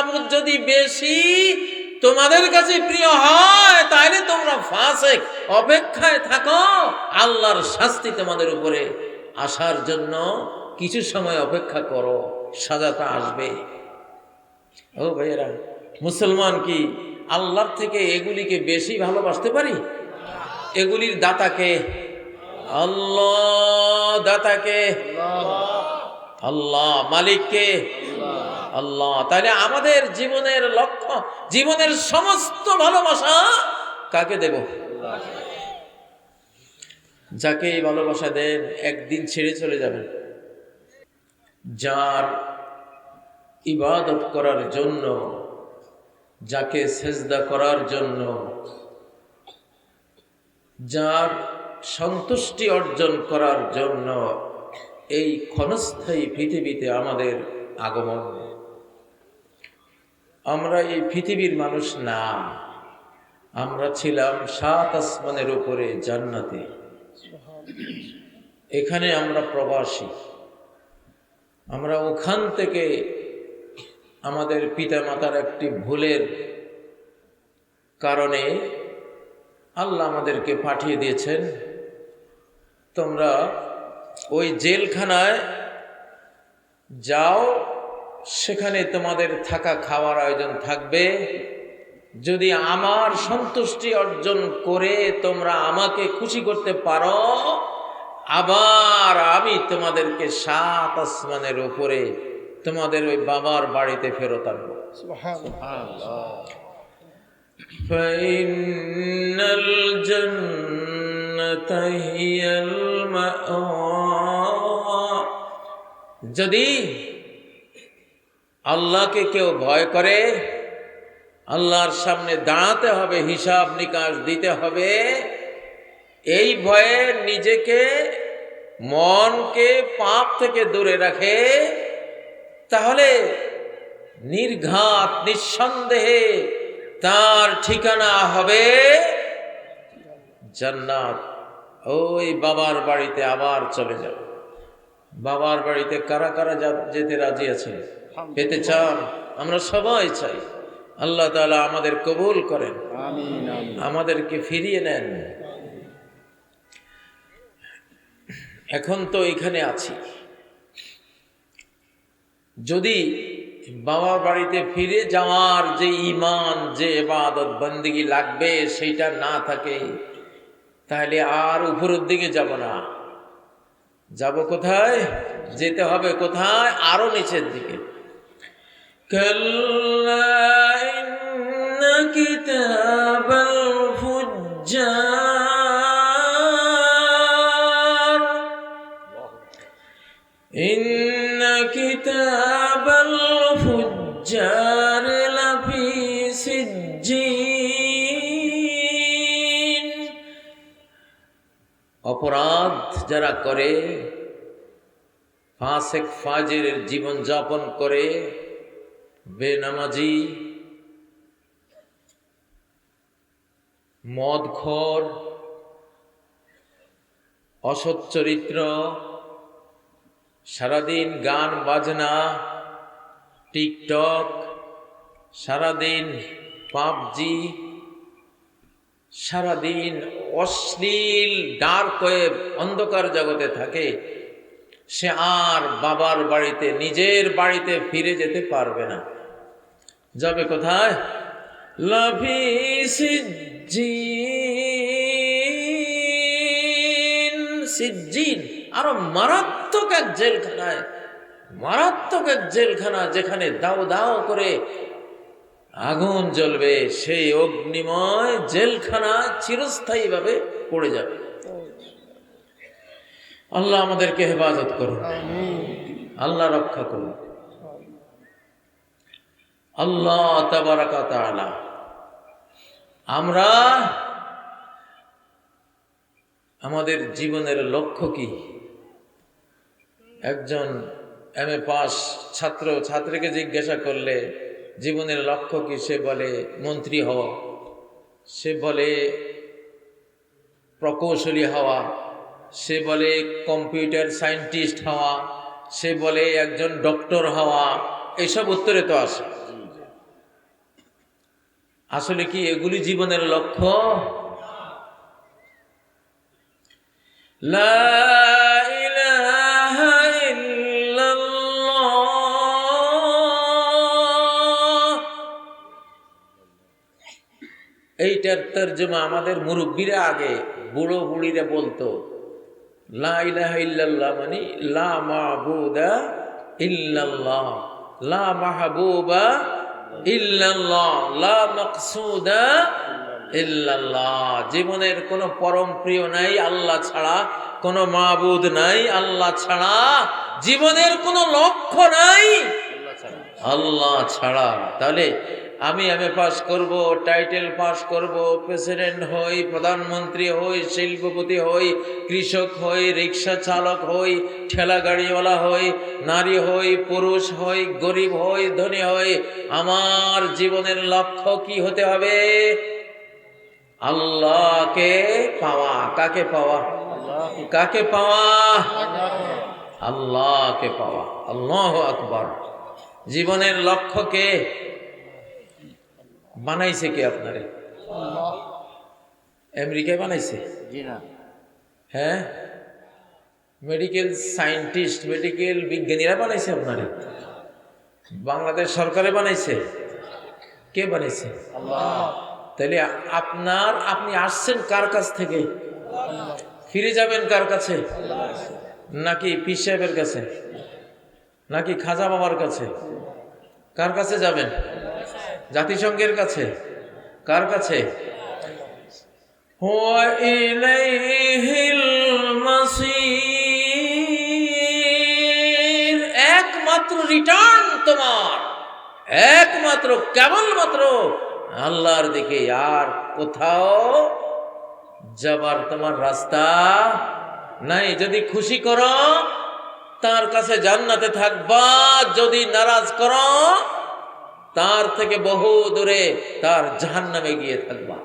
মাবুদ যদি বেশি তোমাদের কাছে প্রিয় হয়, তাহলে তোমরা ফাসেক, অপেক্ষায় থাকো। আল্লাহর শাস্তি তোমাদের উপরে আসার জন্য কিছু সময় অপেক্ষা করো, সাজাটা আসবে। ও ভাইয়েরা, মুসলমান কি আল্লাহর থেকে এগুলিকে বেশি ভালোবাসতে পারি? এগুলির দাতাকে আল্লাহ দাতাকে আল্লাহ। মালিককে আল্লাহ তাহলে আমাদের জীবনের লক্ষ্য, জীবনের সমস্ত ভালোবাসা কাকে দেব? যাকে এই ভালোবাসা দেন, একদিন ছেড়ে চলে যাবেন। যার ইবাদত করার জন্য, যাকে সেজদা করার জন্য, যার সন্তুষ্টি অর্জন করার জন্য এই ক্ষণস্থায়ী পৃথিবীতে আমাদের আগমন আমরা এই পৃথিবীর মানুষ না। আমরা ছিলাম সাত আসমানের উপরে জান্নাতে। এখানে আমরা প্রবাসী। আমরা ওখান থেকে আমাদের পিতামাতার একটি ভুলের কারণে আল্লাহ আমাদেরকে পাঠিয়ে দিয়েছেন। তোমরা ওই জেলখানায় যাও সেখানে তোমাদের থাকা খাওয়ার আয়োজন থাকবে। যদি আমার সন্তুষ্টি অর্জন করে তোমরা আমাকে খুশি করতে পারো, আবার আমি তোমাদেরকে সাত আসমানের উপরে তোমাদের ওই বাবার বাড়িতে ফেরত আনব। যদি আল্লাহকে কেউ ভয় করে, আল্লাহর সামনে দাঁড়াতে হবে, হিসাব নিকাশ দিতে হবে, এই ভয়ে নিজেকে, মনকে পাপ থেকে দূরে রাখে, তাহলে নির্ঘাত, নিঃসন্দেহে তার ঠিকানা হবে জান্নাত। ওই বাবার বাড়িতে আবার চলে যাবে বাবার বাড়িতে কারা কারা যেতে রাজি আছেন পেতে চান আমরা সবাই চাই। আল্লাহ তালা আমাদের কবুল করেন। আমাদেরকে ফিরিয়ে নেন। এখন তো এখানে আছি। যদি বাবার বাড়িতে ফিরে যাওয়ার যে ইমান যে এবাদত বন্দিগি লাগবে সেইটা না থাকে তাহলে আর উপরের দিকে যাব না। যাব কোথায়? যেতে হবে কোথায়? আরও নিচের দিকে। كلا إن كتاب الفجار إن كتاب الفجار لفي سجين অপরাধ যারা করে ফাসেক ফাজের জীবন যাপন করে বেনামাজি মদখর অসৎ চরিত্র, সারাদিন গান বাজনা, টিকটক, সারাদিন পাবজি, সারাদিন অশ্লীল ডার্ক ওয়েব অন্ধকার জগতে থাকে, সে আর বাবার বাড়িতে, নিজের বাড়িতে ফিরে যেতে পারবে না। যাবে কোথায়? লাভি সিজ্জিন। সিজ্জিন আরও মারাত্মক এক জেলখানায় মারাত্মক এক জেলখানা যেখানে দাও দাও করে আগুন জ্বলবে। সেই অগ্নিময় জেলখানা চিরস্থায়ীভাবে পড়ে যাবে। আল্লাহ আমাদেরকে হেফাজত করুন। আল্লাহ রক্ষা করুন। আল্লাহ আমরা আমাদের জীবনের লক্ষ্য কি? একজন এম এ পাস ছাত্র, ছাত্রীকে জিজ্ঞাসা করলে জীবনের লক্ষ্য কি? সে বলে, মন্ত্রী হওয়া। সে বলে, প্রকৌশলী হওয়া। সে বলে, কম্পিউটার সায়েন্টিস্ট হওয়া। সে বলে, একজন ডক্টর হওয়া। এইসব উত্তরে তো আসে। আসলে কি এগুলি জীবনের লক্ষ্য। এইটার তর্জমা আমাদের মুরব্বীরা আগে, বুড়ো বুড়িরা বলতো। লা ইলাহা ইল্লাল্লাহ মানে লা মাবুদা ইল্লাল্লাহ। লা মাহবুবা জীবনের কোনো পরম প্রিয় নাই, আল্লাহ ছাড়া। কোনো মাবুদ নাই, আল্লাহ ছাড়া। জীবনের কোনো লক্ষ্য নাই আল্লাহ ছাড়া। তাহলে আমি আমি পাস করব টাইটেল পাস করব প্রেসিডেন্ট হই, প্রধানমন্ত্রী হই, শিল্পপতি হই, কৃষক হই, রিক্সা চালক হই, ঠেলা গাড়িওয়ালা হই, নারী হই, পুরুষ হই, গরিব হই, ধনী হই, আমার জীবনের লক্ষ্য কি হতে হবে? আল্লাহকে পাওয়া। কাকে পাওয়া? কাকে পাওয়া? আল্লাহকে পাওয়া। আল্লাহ আকবর। জীবনের লক্ষ্যকে বানাইছে কে আপনারে? আমেরিকায় বানাইছে? হ্যাঁ? মেডিকেল সায়েন্টিস্ট মেডিকেল বিজ্ঞানীরা বানাইছে আপনারে? বাংলাদেশ সরকারে বানাইছে? কে বানাইছে? তাহলে আপনার আপনি আসছেন কার কাছ থেকে? ফিরে যাবেন কার কাছে? নাকি পীর সাহেবের কাছে? নাকি খাজা বাবার কাছে? কার কাছে যাবেন? জাতিসংঘের কাছে? কার কাছে? একমাত্র রিটার্ন তোমার। একমাত্র, কেবলমাত্র আল্লাহর দিকে। আর কোথাও যাবার তোমার রাস্তা নাই। যদি খুশি করো, তার কাছে জান্নাতে থাকবা। যদি নারাজ করো তার থেকে বহু দূরে তার জাহান্নামে গিয়ে থাকবা।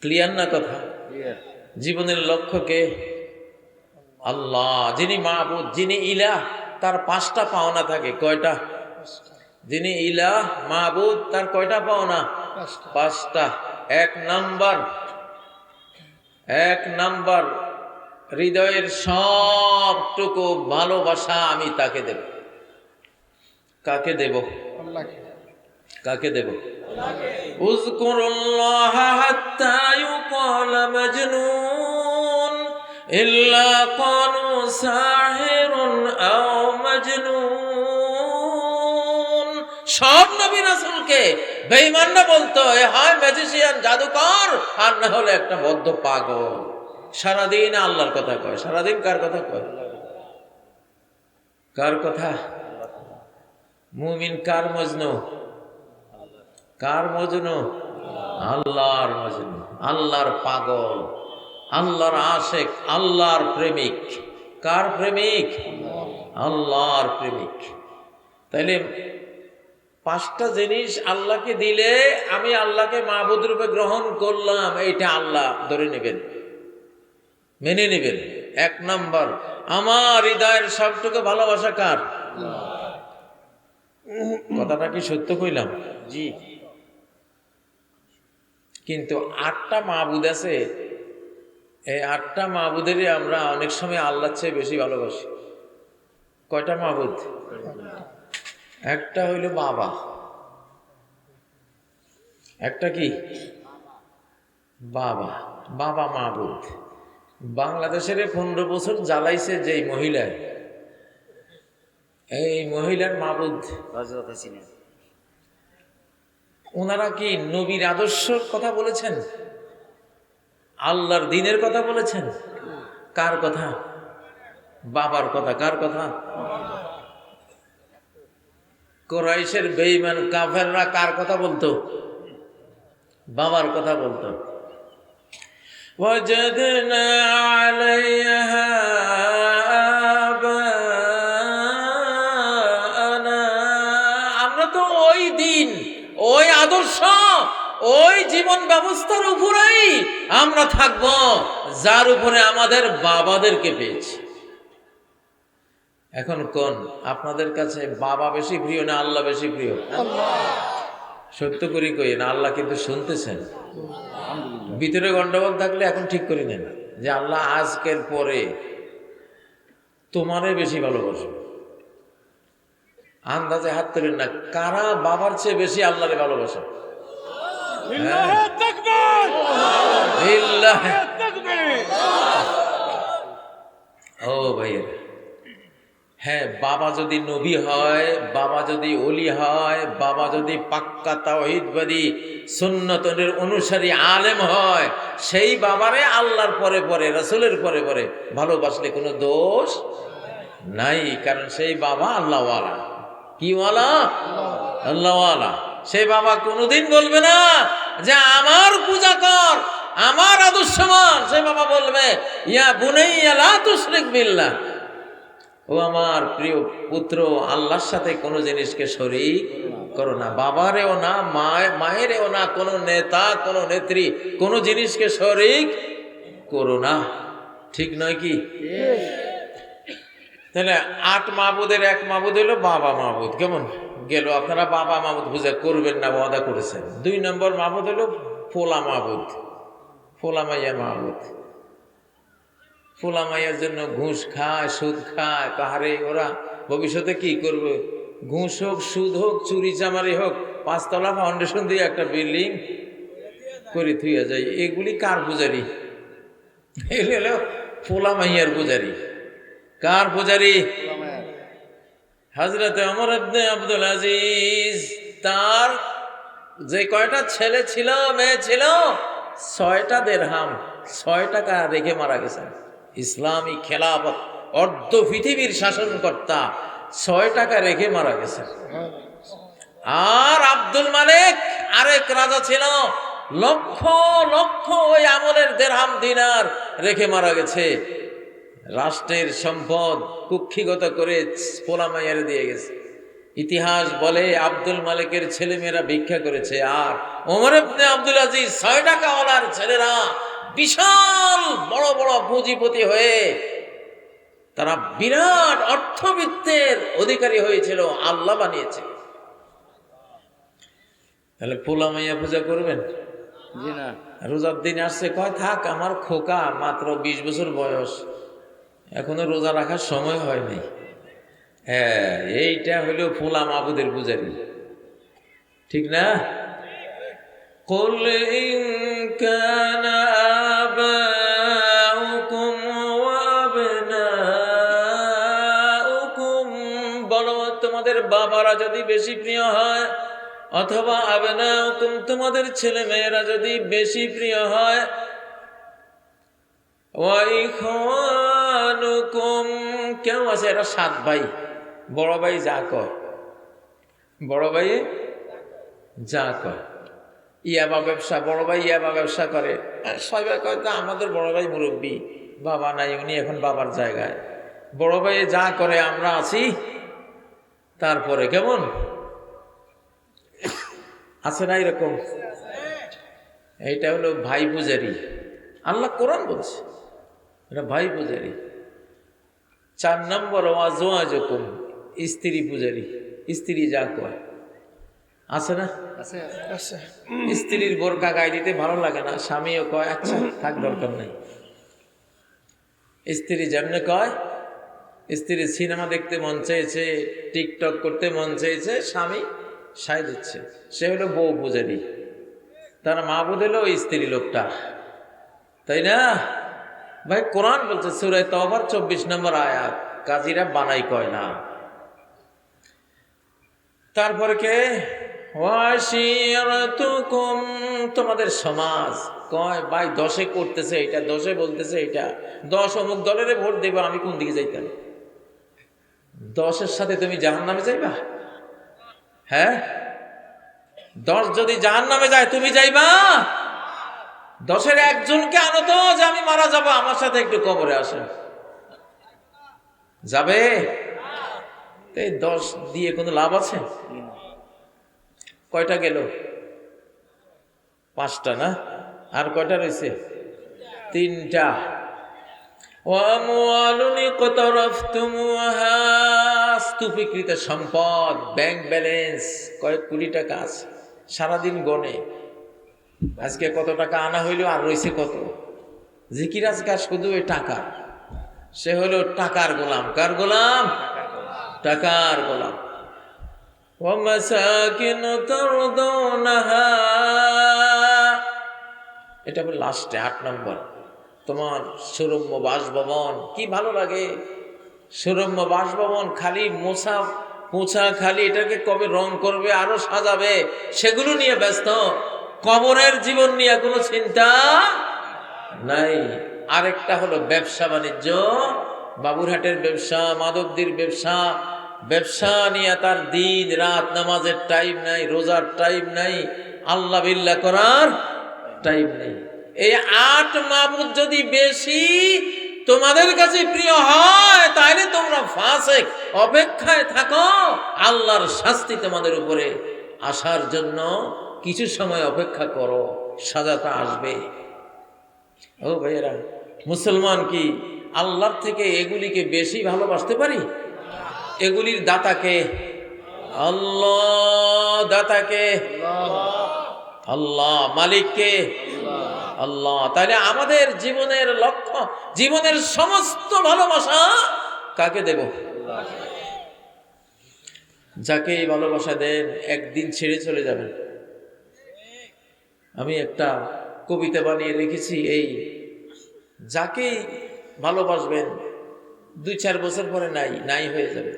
ক্লিয়ার না কথা? জীবনের লক্ষ্যকে আল্লাহ যিনি মাহবুদ যিনি ইলা তার পাঁচটা পাওনা থাকে। কয়টা? যিনি ইলাহ মাহবুদ তার কয়টা পাওনা? পাঁচটা। এক নাম্বার এক নাম্বার হৃদয়ের সবটুকু ভালোবাসা আমি তাকে দেব। কাকে দেব? কাকে দেব? উজকুরুল্লাহ হাত্তা ইউকাল মাজনুন ইল্লা ক্বালু সাহিরুন আও মাজনুন। সব নবী রাসূলকে বেঈমানরা বলতো এ হয় ম্যাজিশিয়ান জাদুকর আর না হলে একটা বদ্ধ পাগল। সারাদিন আল্লাহর কথা কয়। সারাদিন কার কথা কয়? কার কথা? মুমিন কার মজনু? কার মজনু? আল্লাহর মজনু। আল্লাহর পাগল। আল্লাহর আশেক, আল্লাহর প্রেমিক। কার প্রেমিক? আল্লাহর প্রেমিক। তাইলে পাঁচটা জিনিস আল্লাহকে দিলে আমি আল্লাহকে মাহবুদ রূপে গ্রহণ করলাম, এইটা আল্লাহ ধরে নেবেন। মেনে নেবেন। এক নম্বর, আমার হৃদয়ের সবটুকু ভালোবাসা কার? কথাটা কি সত্য কইলাম? জি। কিন্তু আটটা মাহবুদ আছে এই আটটা মাহবুদেরই আমরা অনেক সময় আল্লাহর চেয়ে বেশি ভালোবাসি। কয়টা মাহবুদ একটা হইল বাবা। একটা কি? বাবা। বাবা মাহবুদ বাংলাদেশের পনেরো বছর জ্বালাইছে যেই মহিলায়। এই মহিলার মাহবুদ হজরত হাসিনা ওনারা কি নবীর আদর্শর কথা বলেছেন আল্লাহর দিনের কথা বলেছেন কার কথা বাবার কথা কার কথা কোরাইশের বেইমান কাফেররা কার কথা বলতো বাবার কথা বলতো وجدنا عليها ওই জীবন ব্যবস্থার উপরেই আমরা থাকব যার উপরে আমাদের বাবাদেরকে পেয়েছি। এখন কোন? আপনাদের কাছে বাবা বেশি প্রিয় না আল্লাহ বেশি প্রিয়? সত্য করি কই না আল্লাহ কিন্তু শুনতেছেন। ভিতরে গন্ডগোল থাকলে এখন ঠিক করে নেন। যে আল্লাহ আজকের পরে তোমারে বেশি ভালোবাসবে আন্দাজে হাত তুলেন না কারা বাবার চেয়ে বেশি আল্লাহরে ভালোবাসে? ও ভাইয়ের হ্যাঁ বাবা যদি নবী হয়, বাবা যদি অলি হয়, বাবা যদি পাক্কা তাওহিদবাদী সুন্নতনের অনুসারী আলেম হয়, সেই বাবারে আল্লাহর পরে পরে, রাসূলের পরে পরে ভালোবাসলে কোনো দোষ নাই, কারণ সেই বাবা আল্লাহওয়ালা। কি ওয়ালা আল্লাহওয়ালা। সেই বাবা কোনোদিন বলবে না যে আমার পূজা কর আমার আদর্শ সে বাবা বলবে ইয়া বুনেই লা তুশরিক বিল্লাহ। ও আমার প্রিয় পুত্র আল্লাহর সাথে কোনো জিনিসকে শরিক করো না। বাবারেও না মায় মায়েরও না কোনো নেতা কোনো নেত্রী কোনো জিনিসকে শরিক করো না। ঠিক নয় কি? তাহলে আট মাহবুদের এক মাহবুদ হলো বাবা মাহবুদ কেমন? গেল, আপনারা বাবা মাহবুদ পূজা করবেন না, ওয়াদা করেছেন। দুই নম্বর মাহবুদ হলো ফোলা মাহবুদ ফোলা মাইয়া মাহবুদ ফোলা মাইয়ার জন্য ঘুষ খায়, সুদ খায়, কাহারে ওরা ভবিষ্যতে কি করবে? ঘুষ হোক, সুদ হোক, চুরি চামারি হোক, পাঁচতলা ফাউন্ডেশন দিয়ে একটা বিল্ডিং করে থুইয়া যায়। এগুলি কার পূজারি? এগুলি হলো ফোলা মাইয়ার পূজারি। কার পূজারি? হজরত অমর আব্দে আব্দুল আজিজ, তার যে কয়টা ছেলে ছিল, মেয়ে ছিল, ছয়টা দেড়হাম ছয় টাকা রেখে মারা গেছেন। ইসলামী খেলাফত, অর্ধ পৃথিবীর শাসনকর্তা ছয় টাকা রেখে মারা গেছেন। আর আব্দুল মালিক আরেক রাজা ছিল, লক্ষ লক্ষ ওই আমলের দেড়হাম দিনার রেখে মারা গেছে। রাষ্ট্রের সম্পদ কুক্ষিগত করে পোলামাইয়ারে দিয়ে গেছে। ইতিহাস বলে আব্দুল মালিকের ছেলেমেয়েরা ভিক্ষা করেছে। আর ওমর ইবনে আব্দুল আজিজ ছয় টাকাওয়ালার ছেলেরা বিশাল বড় বড় পুঁজিপতি হয়ে তারা বিরাট অর্থবিত্তের অধিকারী হয়েছিল আল্লাহ বানিয়েছে। তাহলে পোলামাইয়া পূজা করবেন? জি না। রোজার দিন আসছে কয় থাক আমার খোকা মাত্র বিশ বছর বয়স। এখনো রোজা রাখার সময় হয়নি হ্যাঁ এইটা হলো ফুলা মাবুদের পূজারি ঠিক না قل إن كان آباؤكم وأبناؤكم বলো তোমাদের বাবারা যদি বেশি প্রিয় হয় অথবা আবনাউকুম তোমাদের ছেলে মেয়েরা যদি বেশি প্রিয় হয় ওয়াইখানুকুম কেউ আছে এরা সাত ভাই। বড় ভাই যা কয়। বড় ভাই যা কয়। ইয়াবা ব্যবসা, বড় ভাই ইয়াবা ব্যবসা করে। আর সবাই কয়, তো আমাদের বড় ভাই মুরব্বী, বাবা নাই, উনি এখন বাবার জায়গায়। বড় ভাই যা করে, আমরা আছি। তারপরে কেমন? আছে না এরকম? এইটা হলো ভাই পূজারি আল্লাহ কোরআন বলছে, এটা ভাই পূজারি চার নম্বর ওয়াজোয়াজকুম স্ত্রী পূজারি স্ত্রী যা কয়। আছে না? স্ত্রীর বোরকা গায়ে দিতে ভালো লাগে না স্বামীও কয় আচ্ছা থাক দরকার নেই। স্ত্রী যেমনে কয় স্ত্রী সিনেমা দেখতে মন চেয়েছে টিকটক করতে মন চেয়েছে স্বামী সাই দিচ্ছে। সে হলো বউ পূজারী। তার মা বোধ হলো স্ত্রী লোকটা। তাই না? ভাই, কোরআন বলছে সুরায় তবার চব্বিশ নম্বর আয়াত। কাজীরা বানাই কয় না। তারপরে কে? তোমাদের সমাজ কয়, ভাই, দশে করতেছে এটা, দশে বলতেছে এটা। দশ অমুক দলের ভোট দেবা, আমি কোন দিকে যাইতাম? দশের সাথে তুমি জাহান নামে যাইবা? হ্যাঁ? দশ যদি জাহান নামে যায়, তুমি যাইবা? দশের একজনকে আনো তো যে আমি মারা যাব, আমার সাথে একটু কবরে আসেন। যাবে? এই দশ দিয়ে কোনো লাভ আছে? কয়টা গেল? পাঁচটা না? আর কয়টা রয়েছে? তিনটা। স্তূপীকৃত সম্পদ, ব্যাংক ব্যালেন্স, কয়েক কোটি টাকা আছে। সারাদিন গনে আজকে কত টাকা আনা হইল আর রয়েছে কত? জিকির আজকার শুধু ওই টাকা। সে হলো টাকার গোলাম। কার গোলাম? টাকার গোলাম। এটা বলে লাস্টে আট নম্বর। তোমার সৌরম্য বাসভবন, কি ভালো লাগে? সৌরম্য বাসভবন খালি মোছা মোছা খালি এটাকে কবে রং করবে, আরও সাজাবে, সেগুলো নিয়ে ব্যস্ত। কবরের জীবন নিয়ে কোনো চিন্তা নাই। আরেকটা হলো ব্যবসা বাণিজ্য। বাবুরহাটের ব্যবসা মাদকদির ব্যবসা ব্যবসা নিয়ে তার দিন রাত নামাজের টাইম নাই, রোজার টাইম নাই, আল্লাহ বিল্লাহ করার টাইম নেই। এই আট মাবুদ যদি বেশি তোমাদের কাছে প্রিয় হয় তাহলে তোমরা ফাসেক, অপেক্ষায় থাকো, আল্লাহর শাস্তি তোমাদের উপরে আসার জন্য কিছু সময় অপেক্ষা করো সাজাটা আসবে। ও ভাইয়েরা, মুসলমান কি আল্লাহর থেকে এগুলিকে বেশি ভালোবাসতে পারি? এগুলির দাতাকে আল্লাহ দাতাকে আল্লাহ মালিককে আল্লাহ। তাহলে আমাদের জীবনের লক্ষ্য, জীবনের সমস্ত ভালোবাসা কাকে দেব? যাকে এই ভালোবাসা দেন, একদিন ছেড়ে চলে যাবেন। আমি একটা কবিতা বানিয়ে রেখেছি এই যাকেই ভালোবাসবেন, দুই চার বছর পরে নাই নাই হয়ে যাবে।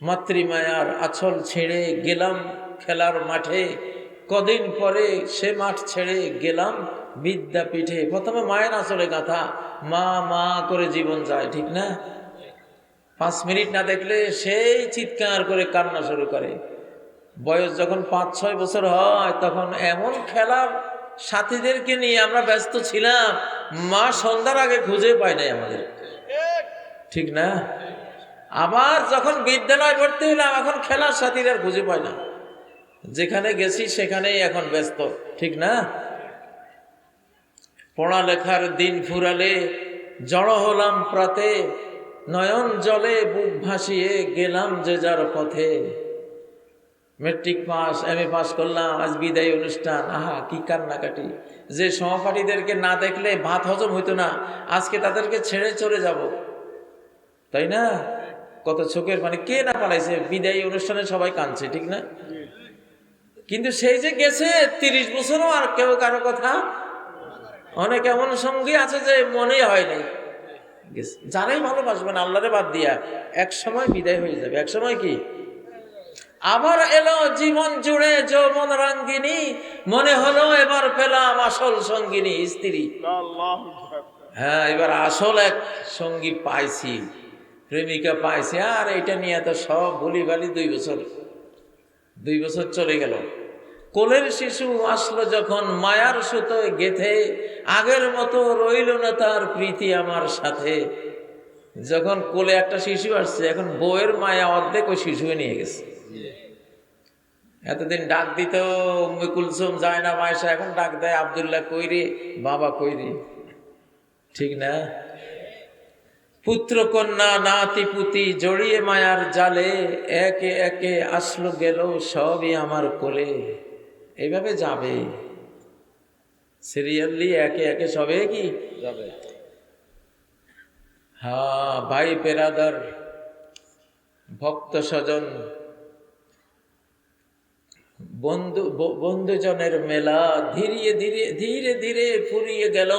মাতৃমায়ার আছল ছেড়ে গেলাম খেলার মাঠে, কদিন পরে সে মাঠ ছেড়ে গেলাম বিদ্যাপীঠে। প্রথমে মায়ের আঁচলে গাঁথা মা মা করে জীবন যায়, ঠিক না? পাঁচ মিনিট না দেখলে সেই চিৎকার করে কান্না শুরু করে। বয়স যখন পাঁচ, ছয় বছর হয়, তখন এমন খেলার সাথীদেরকে নিয়ে আমরা ব্যস্ত ছিলাম, মা সন্ধ্যার আগে খুঁজে পায় নাই আমাদের ঠিক না? আবার যখন বিদ্যালয় ভর্তি হলাম, এখন খেলার সাথীরা আর খুঁজে পায় না। যেখানে গেছি, সেখানেই এখন ব্যস্ত। ঠিক না? পড়ালেখার দিন ফুরালে, জড়ো হলাম প্রাতে, নয়ন জলে বুক ভাসিয়ে গেলাম যে যার পথে। Matric pass M A pass করলাম, আজ বিদায় অনুষ্ঠান। আহা, কি কান্নাকাটি। যে সহপাঠীদেরকে না দেখলে ভাত হজম হইতো না, আজকে তাদেরকে ছেড়ে চলে যাব। তাই না? কত চোখের মানে কে না পালাইছে? বিদায়ী অনুষ্ঠানে সবাই কাঁদছে, ঠিক না? কিন্তু সেই যে গেছে, তিরিশ বছরও আর কেউ কারও কথা অনেক এমন সঙ্গী আছে যে মনে হয় নাই। যারাই ভালোবাসবেন, আল্লাহরে বাদ দিয়া, এক সময় বিদায় হয়ে যাবে। এক সময় কি? আবার এলো জীবন জুড়ে যৌবন রাঙ্গিনী মনে হলো এবার পেলাম আসল সঙ্গিনী স্ত্রী। হ্যাঁ এবার আসল এক সঙ্গী পাইছি প্রেমিকা পাইছি। আর এটা নিয়ে তো সব ভুলি ভালি দুই বছর দুই বছর চলে গেল। কোলের শিশু আসলো যখন মায়ার সুতোয় গেথে আগের মতো রইল না তার প্রীতি আমার সাথে। যখন কোলে একটা শিশু আসছে এখন বইয়ের মায়া অর্ধেক ওই শিশুকে নিয়ে গেছে। এতদিন ডাক দিত উম্মে কুলসুম যায় না মায়েশা এখন ডাক দেয় আবদুল্লাহ কইরে বাবা কইরে ঠিক না? পুত্র কন্যা নাতি পুতি জড়িয়ে মায়ার জালে একে একে আসলো গেল সবই আমার কোলে। এইভাবে যাবে? সিরিয়ালি একে একে সবে কি? যাবে। হ্যাঁ ভাই পেরাদার ভক্ত স্বজন বন্ধু বন্ধুজনের মেলা ধীরে ধীরে ধীরে ধীরে ফুরিয়ে গেল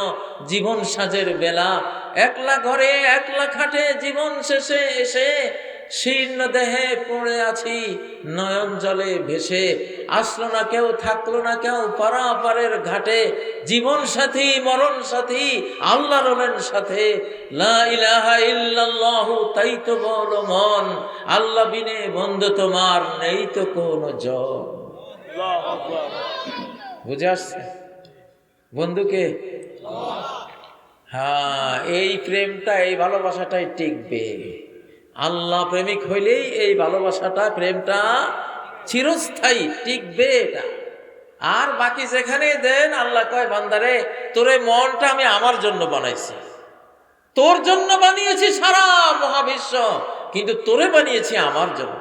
জীবন সাজের বেলা। একলা ঘরে, একলা খাটে জীবন শেষে এসে শীর্ণ দেহে পড়ে আছি, নয়ন জলে ভেসে। আসলো না কেউ, থাকল না কেউ পারাপারের ঘাটে। জীবন সাথী, মরণ সাথী, আল্লাহ রলেন সাথে। তাই তো বল মন। আল্লাহ বিনে বন্ধ তোমার নেই তো কোনো জল বুঝে আসছে? বন্ধুকে? হ্যাঁ এই প্রেমটা, এই ভালোবাসাটাই টিকবে। আল্লাহ প্রেমিক হইলেই এই ভালোবাসাটা, প্রেমটা চিরস্থায়ী, টিকবে এটা। আর বাকি যেখানে দেন, আল্লাহ কয়, বান্দারে, তোর এই মনটা আমি আমার জন্য বানাইছি। তোর জন্য বানিয়েছি সারা মহাবিশ্ব, কিন্তু তোরে বানিয়েছি আমার জন্য।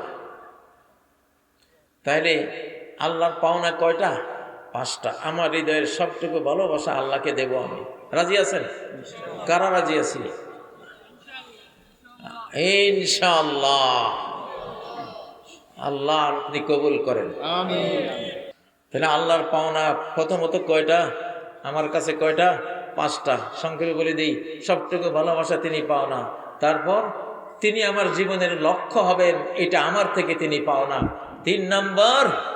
তাইলে আল্লাহর পাওনা কয়টা? পাঁচটা। আমার হৃদয়ের সবটুকু ভালোবাসা আল্লাহকে দেব আমি। রাজি আছেন? কারা রাজি আছি? ইনশাআল্লাহ। আল্লাহ আপনি কবুল করেন। তাহলে আল্লাহর পাওনা প্রথমত কয়টা? আমার কাছে কয়টা? পাঁচটা। সংক্ষেপে বলে দিই, সবটুকু ভালোবাসা তিনি পাওনা। তারপর, তিনি আমার জীবনের লক্ষ্য হবেন, এটা আমার থেকে তিনি পাওনা। তিন নম্বর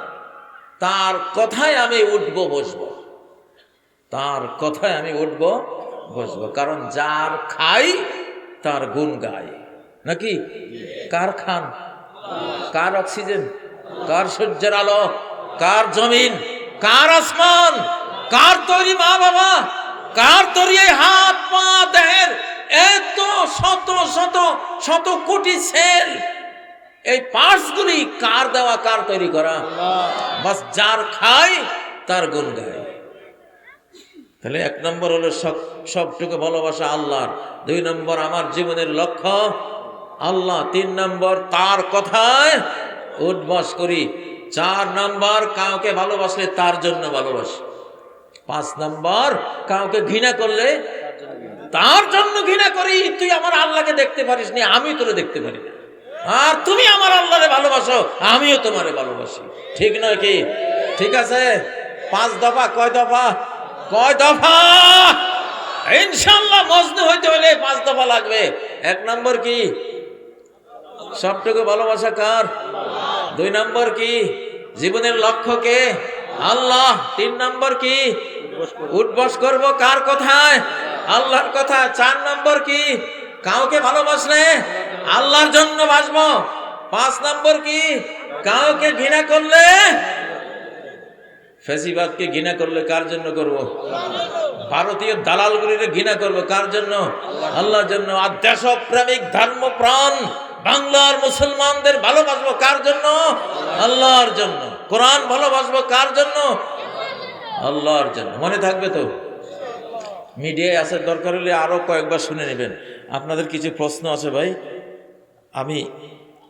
তার কথায় আমি উঠবো, বসব। তার কথায় আমি উঠব, বসব। কারণ যার খাই, তার গুণ গায়। নাকি? কার খান? কার অক্সিজেন? কার সূর্যের আলো? কার জমিন? কার আসমান? কার তৈরি মা বাবা কার তৈরি হাত পা দেহের এত শত শত শত কোটি সেল? এই পার্টসগুলি কার দেওয়া কার তৈরি করা? বাস যার খায় তার গুণ গায়। তাহলে এক নম্বর হলো সব সবটুকু ভালোবাসা আল্লাহর। দুই নম্বর আমার জীবনের লক্ষ্য আল্লাহ। তিন নম্বর তার কথায় উদ্বাস করি। চার নম্বর কাউকে ভালোবাসলে তার জন্য ভালোবাসি। পাঁচ নম্বর কাউকে ঘৃণা করলে তার জন্য ঘৃণা করি। তুই আমার আল্লাহকে দেখতে পারিস নি আমি তোরে দেখতে পারি না। আর তুমি আমার আল্লাহরে ভালোবাসো, আমিও তোমারে ভালোবাসি। ঠিক নয় কি? ঠিক আছে? পাঁচ দফা, কয় দফা? কয় দফা? ইনশাল্লাহ মজনু হইতে হলে পাঁচ দফা লাগবে। এক নম্বর কি? সবটুকু ভালোবাসা কার? দুই নম্বর কি? জীবনের লক্ষ্য কে? আল্লাহ। তিন নম্বর কি? উঠবস করব কার কথায়? আল্লাহর কথা। চার নম্বর কি? কাউকে ভালোবাসলে আল্লাহর জন্য বাসবো পাঁচ নম্বর কি? কাউকে ঘৃণা করলে, ফেসিবাদকে ঘৃণা করলে কার জন্য করব? ভারতীয় দালালগুলির ঘৃণা করব কার জন্য? আল্লাহর জন্য। আর দেশপ্রেমিক, ধর্মপ্রাণ, বাংলার মুসলমানদের ভালোবাসবো কার জন্য? আল্লাহর জন্য। কোরআন ভালোবাসবো কার জন্য? আল্লাহর জন্য। মনে থাকবে তো? মিডিয়ায় আসার দরকার হলে আরও কয়েকবার শুনে নেবেন। আপনাদের কিছু প্রশ্ন আছে ভাই? আমি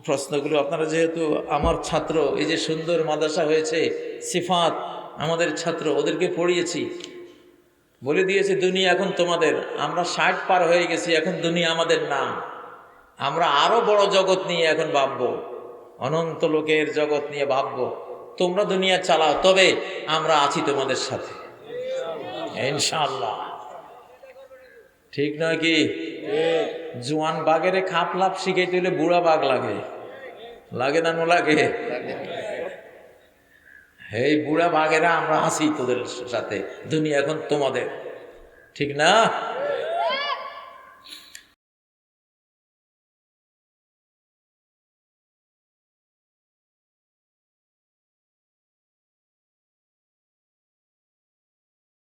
প্রশ্নগুলো, আপনারা যেহেতু আমার ছাত্র, এই যে সুন্দর মাদ্রাসা হয়েছে, সিফাত আমাদের ছাত্র, ওদেরকে পড়িয়েছি। বলে দিয়েছে, দুনিয়া এখন তোমাদের, আমরা ষাট পার হয়ে গেছি, এখন দুনিয়া আমাদের না। আমরা আরও বড় জগৎ নিয়ে এখন ভাববো। অনন্ত লোকের জগৎ নিয়ে ভাববো। তোমরা দুনিয়া চালাও, তবে আমরা আছি তোমাদের সাথে। ইনশাআল্লাহ। ঠিক নয় কি? জোয়ান বাঘেরে খাপ লাপ শিখাইতে হলে বুড়া বাঘ লাগে। লাগে না লাগে এই বুড়া বাঘেরা, আমরা আছি তোদের সাথে। দুনিয়া এখন তোমাদের। ঠিক না?